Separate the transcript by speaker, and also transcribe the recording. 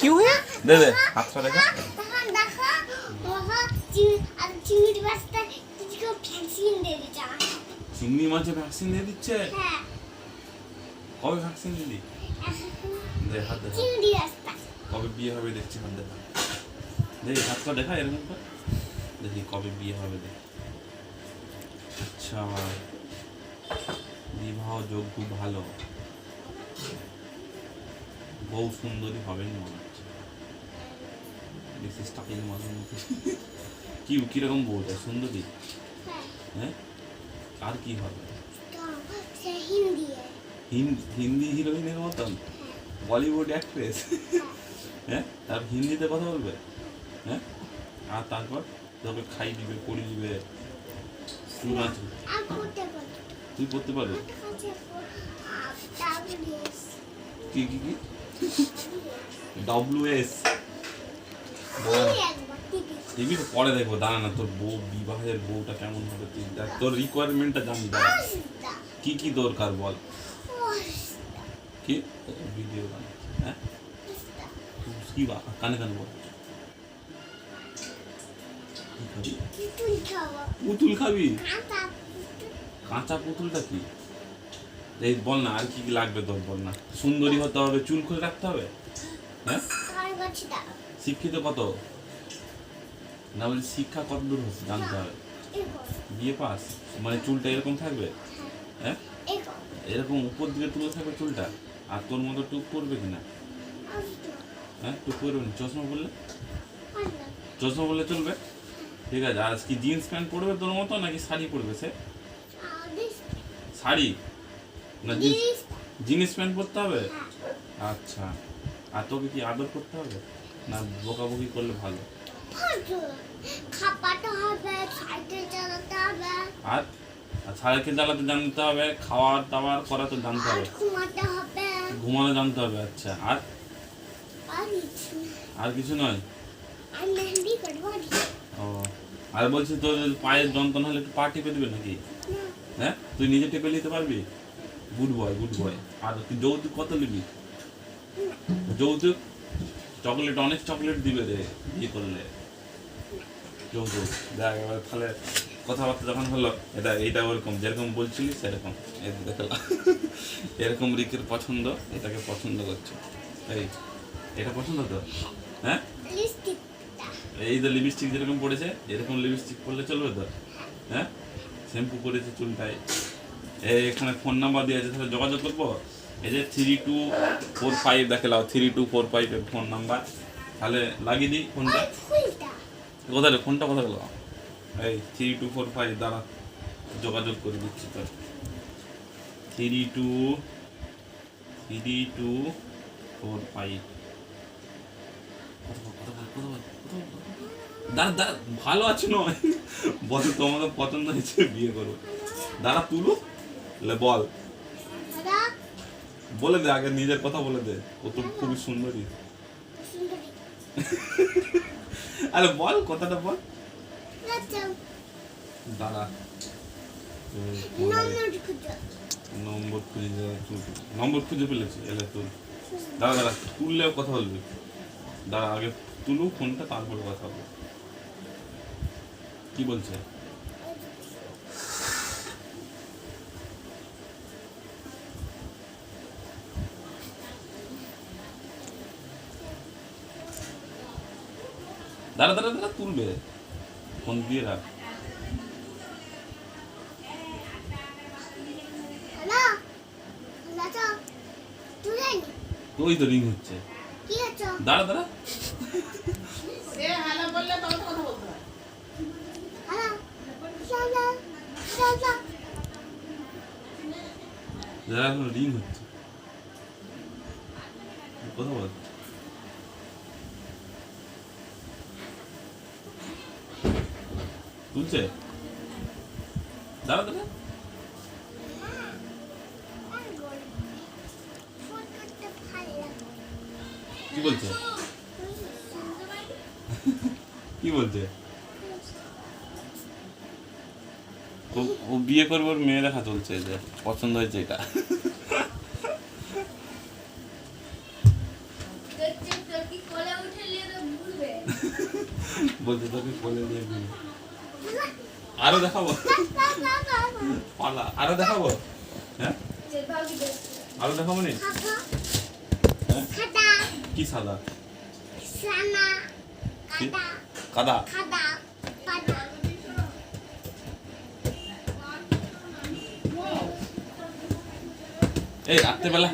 Speaker 1: কি হয়ে দে দে হাতটা দেখা।
Speaker 2: তখন দেখো বাবা চিং- আর চিংড়ি মাছটা কিছু ভ্যাকসিন দিয়ে দিচ্ছে
Speaker 1: চিংড়ি মাছে ভ্যাকসিন দিয়ে দিচ্ছে?
Speaker 2: হ্যাঁ।
Speaker 1: কবে ভ্যাকসিন দিলি? দে হাত দেখা।
Speaker 2: চিংড়ি মাছটা।
Speaker 1: কবে বিয়ে হবে দেখছি হাত দেখা। দেখি হাতটা দেখা এরকম কর। দেখি কবে বিয়ে হবে দেখ। আচ্ছা বিবাহ যোগ খুব ভালো। বউ সুন্দরী হবেন মনে হচ্ছে বিশেষ টাকিং মনের মতো কি কীরকম বউটা সুন্দরী
Speaker 2: হ্যাঁ।
Speaker 1: হ্যাঁ? আর কি হবে?
Speaker 2: হিন্দি
Speaker 1: হিরোইনের মতন? বলিউড অ্যাক্ট্রেস হ্যাঁ। তার হিন্দিতে কথা বলবে? হ্যাঁ? আর তারপর তোকে খাই দিবে পড়ি দিবে তুই
Speaker 2: পড়তে পড়তে
Speaker 1: তুই করতে পারবে? কি কি কি? ডব্লিউ এস
Speaker 2: টিভি
Speaker 1: তো পরে দেখব। দাঁড়া না তোর বউ বিবাহের বউটা কেমন হবে তুই দেখ। তোর রিকোয়ারমেন্টটা জানি
Speaker 2: আসদা
Speaker 1: কি কি দরকার বল। কি? ভিডিও হ্যাঁ? কি বা কানে কানে বল। পুতুল খাবি।
Speaker 2: কাঁচা
Speaker 1: পুতুলটা কি? এই বল না আর কি কি লাগবে তোর বল না। সুন্দরী হতে হবে চুল খুলে রাখতে হবে। হ্যাঁ? শিক্ষিত কত? না বলি শিক্ষা কত দূর হচ্ছে জানতে হবে। বিয়ে পাস? মানে চুলটা এরকম থাকবে? হ্যাঁ?
Speaker 2: এরকম
Speaker 1: উপর দিকে তুলে থাকবে চুলটা? আর তোর মতো টুক করবে কিনা হ্যাঁ? টুক করবে না। চশমা
Speaker 2: আসদা
Speaker 1: চশমা পরলে চলবে? ঠিক আছে। আর কি জিন্স প্যান্ট পরবে তোর মতো নাকি শাড়ি পরবে সে? শাড়ি? না জিন্স? জিন্স প্যান্ট পরতে হবে?
Speaker 2: হ্যাঁ।
Speaker 1: আচ্ছা। আর তোকে কি আদর করতে হবে? না বকাবকি করলে ভালো? আর সাইকেল চালাতে জানতে হবে খাওয়ার দাওয়ার করা তো জানতে হবে। ঘুমানো জানতে হবে আচ্ছা। আর
Speaker 2: আর কিছু
Speaker 1: নয়? ও আর বলছি তোর পায়ের যন্ত্রণা হলে একটু পা টিপে দিবে নাকি? হ্যাঁ? তুই নিজে টিপে নিতে পারবি? গুড বয় গুড বয় আর তুই যৌতুক কত নিবি? যৌতুক? চকলেট অনেক চকলেট দিবে রে বিয়ে করলে। যৌতুক দেখ এবার তাহলে কথাবার্তা যখন হলো এটা এইটা ওরকম যেরকম বলছিলি সেরকম। এই দেখলাম। এরকম রিকের পছন্দ এটাকে পছন্দ করছে। এই এটা পছন্দ তো? হ্যাঁ? এই যে লিপস্টিক যেরকম পড়েছে এরকম লিপস্টিক পরলে চলবে তো? হ্যাঁ? শ্যাম্পু করেছে চুলটায়। এই এখানে ফোন নাম্বার দিয়ে আছে তাহলে যোগাযোগ করব? এই যে থ্রি টু ফোর ফাইভ দেখে লাও থ্রি টু ফোর ফাইভের ফোন নাম্বার তাহলে লাগিয়ে দিই ফোনটা কোথায় ফোনটা কোথায় গেল? এই থ্রি টু ফোর ফাইভ দ্বারা যোগাযোগ করে দিচ্ছি তোর। Three two three two four five দাঁড়া দাঁড়া ভালো আছে নয় বল তোমাকে পছন্দ হয়েছে বিয়ে করব দাঁড়া তুলো। বল। বলে দে আগে নিজের কথা বলে দে। ও তো খুবই সুন্দরী।
Speaker 2: সুন্দরী।
Speaker 1: আরে বল কথাটা বল।
Speaker 2: আচ্ছা।
Speaker 1: দাঁড়া।
Speaker 2: নম্বর খুঁজে।
Speaker 1: নম্বর খুঁজে ফেলেছি এলে তুল দাঁড়া দাঁড়া তুললেও কথা বলবি। দাঁড়া আগে তুলু ফোনটা তারপরে কথা বলব কি বলছে? দাঁড়া দাঁড়া দাঁড়া তুলবে। ফোন দিয়ে রাখ। ওই তো রিং হচ্ছে। দাঁড়া দাঁড়া।
Speaker 3: সে হ্যালো বললে তবে তো কথা বলতে
Speaker 2: দাদা দাদা
Speaker 1: দাঁড়া রিং হচ্ছে। কথা বল। তুলছে? দাঁড়া কি বলছে? কি বলছে? ও বিয়ে করবে ওর মেয়ে দেখা চলছে যে পছন্দ হয়েছে এটা। বলতে তোকে কোলে নিয়ে আরও দেখাবো? আরও দেখাবো? হ্যাঁ? আরও দেখাবো নি? হ্যাঁ? কি সাদা?
Speaker 2: কাদা?
Speaker 1: এই রাত্রেবেলা